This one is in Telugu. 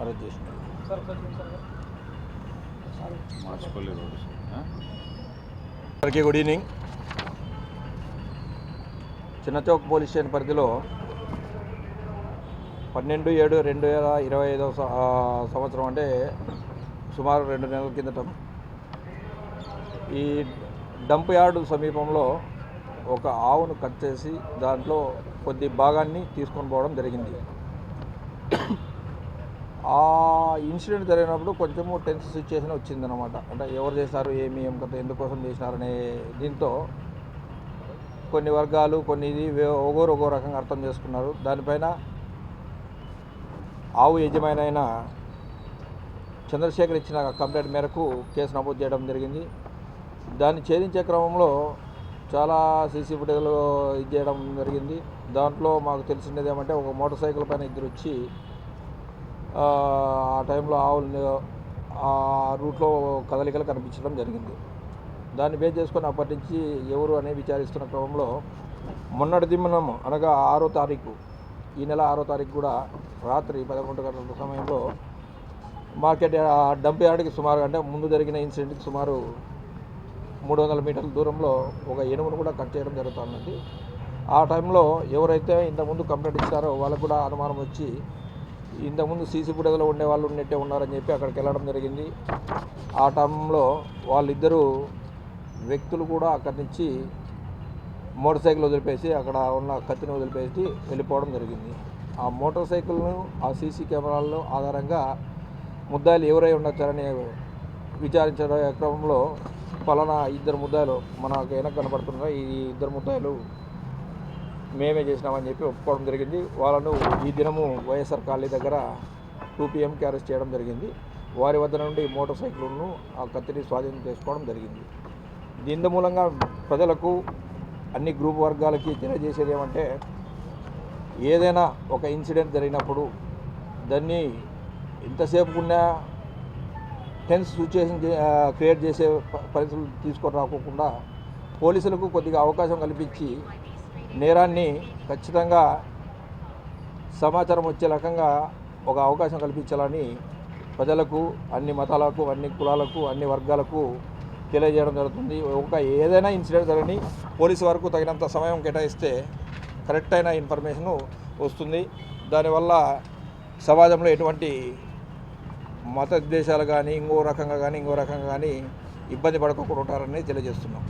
అరెస్ట్ చేసినారు? అందరికీ good evening. Chinnachowk police station పరిధిలో పన్నెండు ఏడు రెండు వేల ఇరవై ఐదవ సంవత్సరం అంటే సుమారు రెండు నెలల కిందట. ఈ డంప్ యార్డు సమీపంలో ఒక ఆవును కట్ చేసి దాంట్లో కొద్ది భాగాన్ని తీసుకొని పోవడం జరిగింది. ఆ ఇన్సిడెంట్ జరిగినప్పుడు కొంచెము టెన్స్ సిచ్యుయేషన్ వచ్చిందనమాట అంటే ఎవరు చేశారు ఏమి ఏం కథ ఎందుకోసం చేసినారనే దీంతో కొన్ని వర్గాలు కొన్ని ఇది వే- ఒగోరు ఒగో రకంగా అర్థం చేసుకున్నారు. దానిపైన ఆవు యజమాని అయిన చంద్రశేఖర్ ఇచ్చిన కంప్లైంట్ మేరకు కేసు నమోదు చేయడం జరిగింది. దాన్ని ఛేదించే క్రమంలో చాలా సీసీ ఫుటేజ్లు ఇది చేయడం జరిగింది. దాంట్లో మాకు తెలిసినది ఏమంటే ఒక మోటార్ సైకిల్ పైన ఇద్దరు వచ్చి ఆ టైంలో ఆవులు ఆ రూట్లో కదలికలు కనిపించడం జరిగింది. దాన్ని బేస్ చేసుకొని అప్పటి నుంచి ఎవరు అనే విచారిస్తున్న క్రమంలో మొన్నటి దిమ్మనం అనగా ఆరో తారీఖు ఈ నెల ఆరో తారీఖు కూడా రాత్రి పదకొండు గంటల సమయంలో మార్కెట్ ఆ డంప్ యార్డ్కి సుమారు అంటే ముందు జరిగిన ఇన్సిడెంట్కి సుమారు మూడు వందల మీటర్ల దూరంలో ఒక ఎనుమును కూడా కట్ చేయడం జరుగుతున్నది ఆ టైంలో ఎవరైతే ఇంతకుముందు కంప్లైంట్ ఇచ్చారో వాళ్ళకు కూడా అనుమానం వచ్చి ఇంతకుముందు సీసీ బుడగలో ఉండే వాళ్ళు ఉన్నట్టే ఉన్నారని చెప్పి అక్కడికి వెళ్ళడం జరిగింది. ఆ టైంలో వాళ్ళిద్దరూ వ్యక్తులు కూడా అక్కడి నుంచి మోటార్ సైకిల్ వదిలిపేసి అక్కడ ఉన్న కత్తిని వదిలిపేసి వెళ్ళిపోవడం జరిగింది. ఆ మోటార్ సైకిల్ను ఆ సీసీ కెమెరాలను ఆధారంగా ముద్దాయిలు ఎవరై ఉండొచ్చారని విచారించడం క్రమంలో పలానా ఇద్దరు ముద్దాయిలు మనకు వెనక కనబడుతున్న ఈ ఇద్దరు ముద్దాయిలు మేమే చేసినామని చెప్పి ఒప్పుకోవడం జరిగింది. వాళ్ళను ఈ దినము వైఎస్ఆర్ కాలనీ దగ్గర టూ పిఎంకి అరెస్ట్ చేయడం జరిగింది. వారి వద్ద నుండి మోటార్ సైకిల్ను ఆ కత్తిని స్వాధీనం చేసుకోవడం జరిగింది. దీని మూలంగా ప్రజలకు అన్ని గ్రూప్ వర్గాలకి తెలియజేసేది ఏమంటే ఏదైనా ఒక ఇన్సిడెంట్ జరిగినప్పుడు దాన్ని ఎంతసేపు ఉన్నా టెన్స్ సిచ్యుయేషన్ క్రియేట్ చేసే పరిస్థితులు తీసుకొని రాకోకుండా పోలీసులకు కొద్దిగా అవకాశం కల్పించి నేరాన్ని ఖచ్చితంగా సమాచారం వచ్చే రకంగా ఒక అవకాశం కల్పించాలని ప్రజలకు అన్ని మతాలకు అన్ని కులాలకు అన్ని వర్గాలకు తెలియజేయడం జరుగుతుంది. ఒక ఏదైనా ఇన్సిడెంట్ జరగని పోలీసు వరకు తగినంత సమయం కేటాయిస్తే కరెక్ట్ అయిన ఇన్ఫర్మేషన్ వస్తుంది. దానివల్ల సమాజంలో ఎటువంటి మత దేశాలు కానీ ఇంకో రకంగా కానీ ఇంకో రకంగా కానీ ఇబ్బంది పడకుండా ఉంటారని తెలియజేస్తున్నాం.